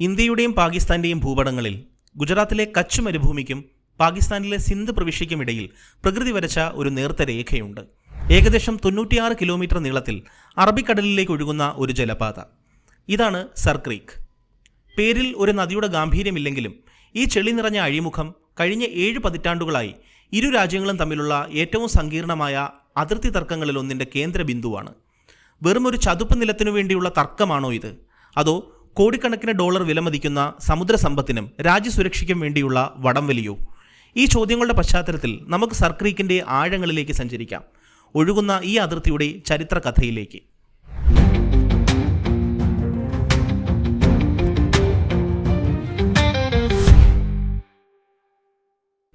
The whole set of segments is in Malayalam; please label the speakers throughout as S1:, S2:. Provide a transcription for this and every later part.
S1: ഇന്ത്യയുടെയും പാകിസ്ഥാന്റെയും ഭൂപടങ്ങളിൽ ഗുജറാത്തിലെ കച്ച് മരുഭൂമിക്കും പാകിസ്ഥാനിലെ സിന്ധ് പ്രവിശ്യയ്ക്കുമിടയിൽ പ്രകൃതി വരച്ച ഒരു നേർത്ത രേഖയുണ്ട്. ഏകദേശം തൊണ്ണൂറ്റിയാറ് കിലോമീറ്റർ നീളത്തിൽ അറബിക്കടലിലേക്ക് ഒഴുകുന്ന ഒരു ജലപാത. ഇതാണ് സർക്രീക്ക്. പേരിൽ ഒരു നദിയുടെ ഗാംഭീര്യമില്ലെങ്കിലും ഈ ചെളി നിറഞ്ഞ അഴിമുഖം കഴിഞ്ഞ ഏഴ് പതിറ്റാണ്ടുകളായി ഇരു രാജ്യങ്ങളും തമ്മിലുള്ള ഏറ്റവും സങ്കീർണമായ അതിർത്തി തർക്കങ്ങളിലൊന്നിന്റെ കേന്ദ്ര ബിന്ദുവാണ് വെറും ഒരു ചതുപ്പ് നിലത്തിനു വേണ്ടിയുള്ള തർക്കമാണോ ഇത്? അതോ കോടിക്കണക്കിന് ഡോളർ വിലമതിക്കുന്ന സമുദ്ര സമ്പത്തിനും രാജ്യസുരക്ഷയ്ക്കും വേണ്ടിയുള്ള വടംവലിയോ ഈ ചോദ്യങ്ങളുടെ പശ്ചാത്തലത്തിൽ നമുക്ക് സർക്രീക്കിന്റെ ആഴങ്ങളിലേക്ക് സഞ്ചരിക്കാം. ഒഴുകുന്ന ഈ അതിർത്തിയുടെ ചരിത്ര കഥയിലേക്ക്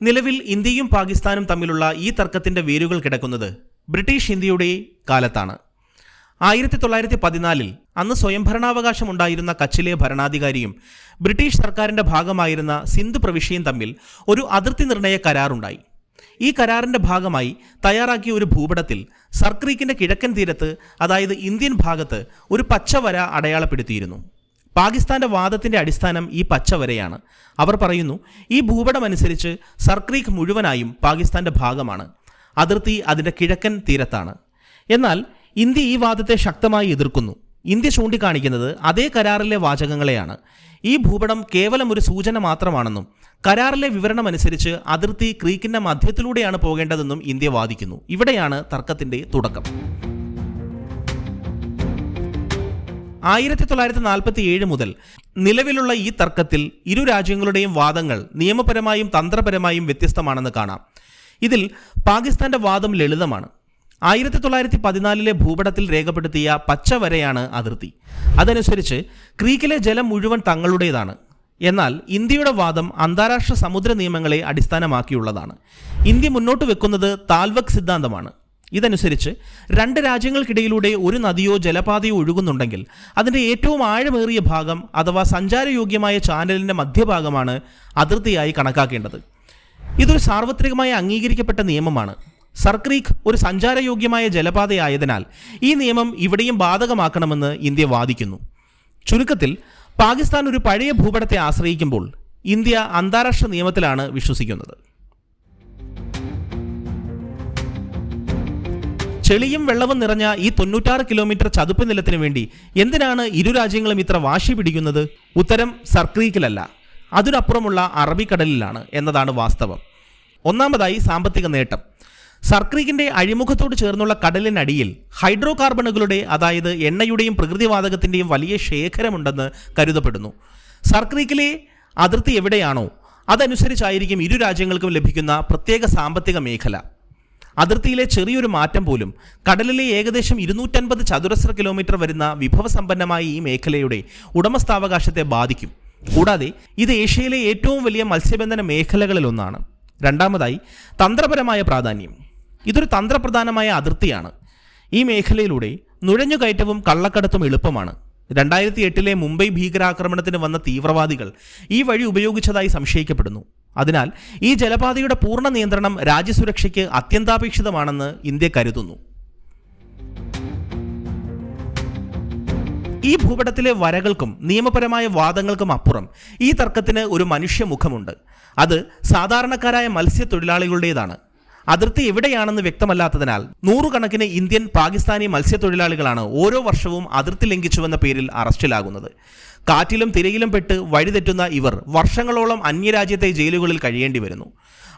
S1: നിലവിൽ ഇന്ത്യയും പാകിസ്ഥാനും തമ്മിലുള്ള ഈ തർക്കത്തിന്റെ വേരുകൾ കിടക്കുന്നത് ബ്രിട്ടീഷ് ഇന്ത്യയുടെ കാലത്താണ്. ആയിരത്തി തൊള്ളായിരത്തി പതിനാലിൽ അന്ന് സ്വയംഭരണാവകാശം ഉണ്ടായിരുന്ന കച്ചിലെ ഭരണാധികാരിയും ബ്രിട്ടീഷ് സർക്കാരിന്റെ ഭാഗമായിരുന്ന സിന്ധു പ്രവിശ്യയും തമ്മിൽ ഒരു അതിർത്തി നിർണയ കരാറുണ്ടായി. ഈ കരാറിന്റെ ഭാഗമായി തയ്യാറാക്കിയ ഒരു ഭൂപടത്തിൽ സർക്രീക്കിന്റെ കിഴക്കൻ തീരത്ത് അതായത് ഇന്ത്യൻ ഭാഗത്ത് ഒരു പച്ചവര അടയാളപ്പെടുത്തിയിരുന്നു. പാകിസ്ഥാന്റെ വാദത്തിന്റെ അടിസ്ഥാനം ഈ പച്ചവരയാണ്. അവർ പറയുന്നു ഈ ഭൂപടമനുസരിച്ച് സർക്രീക്ക് മുഴുവനായും പാകിസ്ഥാന്റെ ഭാഗമാണ്. അതിർത്തി അതിന്റെ കിഴക്കൻ തീരത്താണ്. എന്നാൽ ഇന്ത്യ ഈ വാദത്തെ ശക്തമായി എതിർക്കുന്നു. ഇന്ത്യ ചൂണ്ടിക്കാണിക്കുന്നത് അതേ കരാറിലെ വാചകങ്ങളെയാണ്. ഈ ഭൂപടം കേവലം ഒരു സൂചന മാത്രമാണെന്നും കരാറിലെ വിവരണമനുസരിച്ച് അതിർത്തി ക്രീക്കിന്റെ മധ്യത്തിലൂടെയാണ് പോകേണ്ടതെന്നും ഇന്ത്യ വാദിക്കുന്നു. ഇവിടെയാണ് തർക്കത്തിന്റെ തുടക്കം. ആയിരത്തി തൊള്ളായിരത്തി നാൽപ്പത്തി ഏഴ് മുതൽ നിലവിലുള്ള ഈ തർക്കത്തിൽ ഇരു രാജ്യങ്ങളുടെയും വാദങ്ങൾ നിയമപരമായും തന്ത്രപരമായും വ്യത്യസ്തമാണെന്ന് കാണാം. ഇതിൽ പാകിസ്ഥാന്റെ വാദം ലളിതമാണ്. ആയിരത്തി തൊള്ളായിരത്തി പതിനാലിലെ ഭൂപടത്തിൽ രേഖപ്പെടുത്തിയ പച്ചവരയാണ് അതിർത്തി. അതനുസരിച്ച് ക്രീക്കിലെ ജലം മുഴുവൻ തങ്ങളുടേതാണ്. എന്നാൽ ഇന്ത്യയുടെ വാദം അന്താരാഷ്ട്ര സമുദ്ര നിയമങ്ങളെ അടിസ്ഥാനമാക്കിയുള്ളതാണ്. ഇന്ത്യ മുന്നോട്ട് വെക്കുന്നത് താൽവക് സിദ്ധാന്തമാണ്. ഇതനുസരിച്ച് രണ്ട് രാജ്യങ്ങൾക്കിടയിലൂടെ ഒരു നദിയോ ജലപാതയോ ഒഴുകുന്നുണ്ടെങ്കിൽ അതിന്റെ ഏറ്റവും ആഴമേറിയ ഭാഗം അഥവാ സഞ്ചാരയോഗ്യമായ ചാനലിന്റെ മധ്യഭാഗമാണ് അതിർത്തിയായി കണക്കാക്കേണ്ടത്. ഇതൊരു സാർവത്രികമായി അംഗീകരിക്കപ്പെട്ട നിയമമാണ്. സർക്രീക്ക് ഒരു സഞ്ചാരയോഗ്യമായ ജലപാതയായതിനാൽ ഈ നിയമം ഇവിടെയും ബാധകമാക്കണമെന്ന് ഇന്ത്യ വാദിക്കുന്നു. ചുരുക്കത്തിൽ പാകിസ്ഥാൻ ഒരു പഴയ ഭൂപടത്തെ ആശ്രയിക്കുമ്പോൾ ഇന്ത്യ അന്താരാഷ്ട്ര നിയമത്തിലാണ് വിശ്വസിക്കുന്നത്. ചെളിയും വെള്ളവും നിറഞ്ഞ ഈ തൊണ്ണൂറ്റാറ് കിലോമീറ്റർ ചതുപ്പ് നിലത്തിനു വേണ്ടി എന്തിനാണ് ഇരു രാജ്യങ്ങളും ഇത്ര വാശി പിടിക്കുന്നത്? ഉത്തരം സർക്രീക്കിലല്ല അതിനപ്പുറമുള്ള അറബിക്കടലിലാണ് എന്നതാണ് വാസ്തവം. ഒന്നാമതായി സാമ്പത്തിക നേട്ടം. സർക്രീക്കിന്റെ അഴിമുഖത്തോട് ചേർന്നുള്ള കടലിനടിയിൽ ഹൈഡ്രോ കാർബണുകളുടെ അതായത് എണ്ണയുടെയും പ്രകൃതിവാതകത്തിന്റെയും വലിയ ശേഖരമുണ്ടെന്ന് കരുതപ്പെടുന്നു. സർക്രീക്കിലെ അതിർത്തി എവിടെയാണോ അതനുസരിച്ചായിരിക്കും ഇരു രാജ്യങ്ങൾക്കും ലഭിക്കുന്ന പ്രത്യേക സാമ്പത്തിക മേഖല. അതിർത്തിയിലെ ചെറിയൊരു മാറ്റം പോലും കടലിലെ ഏകദേശം ഇരുന്നൂറ്റൻപത് ചതുരശ്ര കിലോമീറ്റർ വരുന്ന വിഭവസമ്പന്നമായ ഈ മേഖലയുടെ ഉടമസ്ഥാവകാശത്തെ ബാധിക്കും. കൂടാതെ ഇത് ഏഷ്യയിലെ ഏറ്റവും വലിയ മത്സ്യബന്ധന മേഖലകളിലൊന്നാണ്. രണ്ടാമതായി തന്ത്രപരമായ പ്രാധാന്യം. ഇതൊരു തന്ത്രപ്രധാനമായ അതിർത്തിയാണ്. ഈ മേഖലയിലൂടെ നുഴഞ്ഞുകയറ്റവും കള്ളക്കടത്തും എളുപ്പമാണ്. രണ്ടായിരത്തി എട്ടിലെ മുംബൈ ഭീകരാക്രമണത്തിന് വന്ന തീവ്രവാദികൾ ഈ വഴി ഉപയോഗിച്ചതായി സംശയിക്കപ്പെടുന്നു. അതിനാൽ ഈ ജലപാതയുടെ പൂർണ നിയന്ത്രണം രാജ്യസുരക്ഷയ്ക്ക് അത്യന്താപേക്ഷിതമാണെന്ന് ഇന്ത്യ കരുതുന്നു. ഈ ഭൂപടത്തിലെ വരകൾക്കും നിയമപരമായ വാദങ്ങൾക്കും അപ്പുറം ഈ തർക്കത്തിന് ഒരു മനുഷ്യമുഖമുണ്ട് അത് സാധാരണക്കാരായ മത്സ്യത്തൊഴിലാളികളുടേതാണ്. അതിർത്തി എവിടെയാണെന്ന് വ്യക്തമല്ലാത്തതിനാൽ നൂറുകണക്കിന് ഇന്ത്യൻ പാകിസ്ഥാനി മത്സ്യത്തൊഴിലാളികളാണ് ഓരോ വർഷവും അതിർത്തി ലംഘിച്ചുവെന്ന പേരിൽ അറസ്റ്റിലാകുന്നത്. കാറ്റിലും തിരയിലും പെട്ട് വഴിതെറ്റുന്ന ഇവർ വർഷങ്ങളോളം അന്യരാജ്യത്തെ ജയിലുകളിൽ കഴിയേണ്ടി വരുന്നു.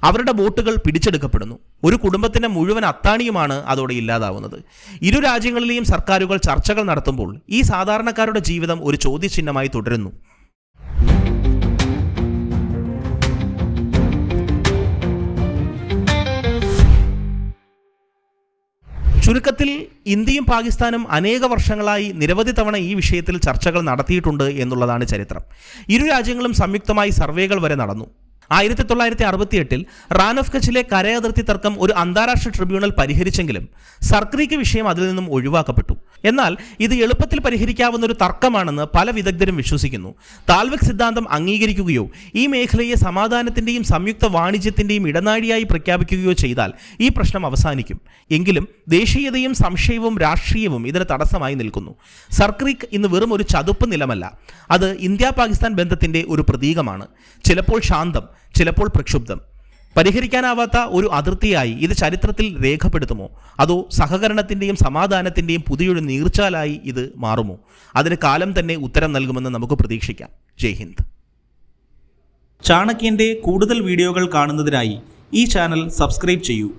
S1: അവരുടെ ബോട്ടുകൾ പിടിച്ചെടുക്കപ്പെടുന്നു. ഒരു കുടുംബത്തിന്റെ മുഴുവൻ അത്താണിയുമാണ് അതോടെ ഇല്ലാതാവുന്നത്. ഇരു രാജ്യങ്ങളിലെയും സർക്കാരുകൾ ചർച്ചകൾ നടത്തുമ്പോൾ ഈ സാധാരണക്കാരുടെ ജീവിതം ഒരു ചോദ്യചിഹ്നമായി തുടരുന്നു. ചുരുക്കത്തിൽ ഇന്ത്യയും പാകിസ്ഥാനും അനേക വർഷങ്ങളായി നിരവധി തവണ ഈ വിഷയത്തിൽ ചർച്ചകൾ നടത്തിയിട്ടുണ്ട് എന്നുള്ളതാണ് ചരിത്രം. ഇരു രാജ്യങ്ങളും സംയുക്തമായി സർവേകൾ വരെ നടന്നു. ആയിരത്തി തൊള്ളായിരത്തി അറുപത്തിയെട്ടിൽ റാൻ ഓഫ് കച്ചിലെ കരയതിർത്തി തർക്കം ഒരു അന്താരാഷ്ട്ര ട്രിബ്യൂണൽ പരിഹരിച്ചെങ്കിലും സർക്രീക്ക് വിഷയം അതിൽ നിന്നും ഒഴിവാക്കപ്പെട്ടു. എന്നാൽ ഇത് എളുപ്പത്തിൽ പരിഹരിക്കാവുന്ന ഒരു തർക്കമാണെന്ന് പല വിദഗ്ധരും വിശ്വസിക്കുന്നു. താൽവക് സിദ്ധാന്തം അംഗീകരിക്കുകയോ ഈ മേഖലയെ സമാധാനത്തിന്റെയും സംയുക്ത വാണിജ്യത്തിന്റെയും ഇടനാഴിയായി പ്രഖ്യാപിക്കുകയോ ചെയ്താൽ ഈ പ്രശ്നം അവസാനിക്കും. എങ്കിലും ദേശീയതയും സംശയവും രാഷ്ട്രീയവും ഇതിന് തടസ്സമായി നിൽക്കുന്നു. സർക്രീക്ക് ഇന്ന് വെറും ഒരു ചതുപ്പ് നിലമല്ല. അത് ഇന്ത്യ പാകിസ്ഥാൻ ബന്ധത്തിന്റെ ഒരു പ്രതീകമാണ്. ചിലപ്പോൾ ശാന്തം ചിലപ്പോൾ പ്രക്ഷുബ്ധം. പരിഹരിക്കാനാവാത്ത ഒരു അതിർത്തിയായി ഇത് ചരിത്രത്തിൽ രേഖപ്പെടുത്തുമോ? അതോ സഹകരണത്തിന്റെയും സമാധാനത്തിന്റെയും പുതിയൊരു നീർച്ചാലായി ഇത് മാറുമോ? അതിന് കാലം തന്നെ ഉത്തരം നൽകുമെന്ന് നമുക്ക് പ്രതീക്ഷിക്കാം. ജയ് ഹിന്ദ്. ചാണക്യന്റെ കൂടുതൽ വീഡിയോകൾ കാണുന്നതിനായി ഈ ചാനൽ സബ്സ്ക്രൈബ് ചെയ്യൂ.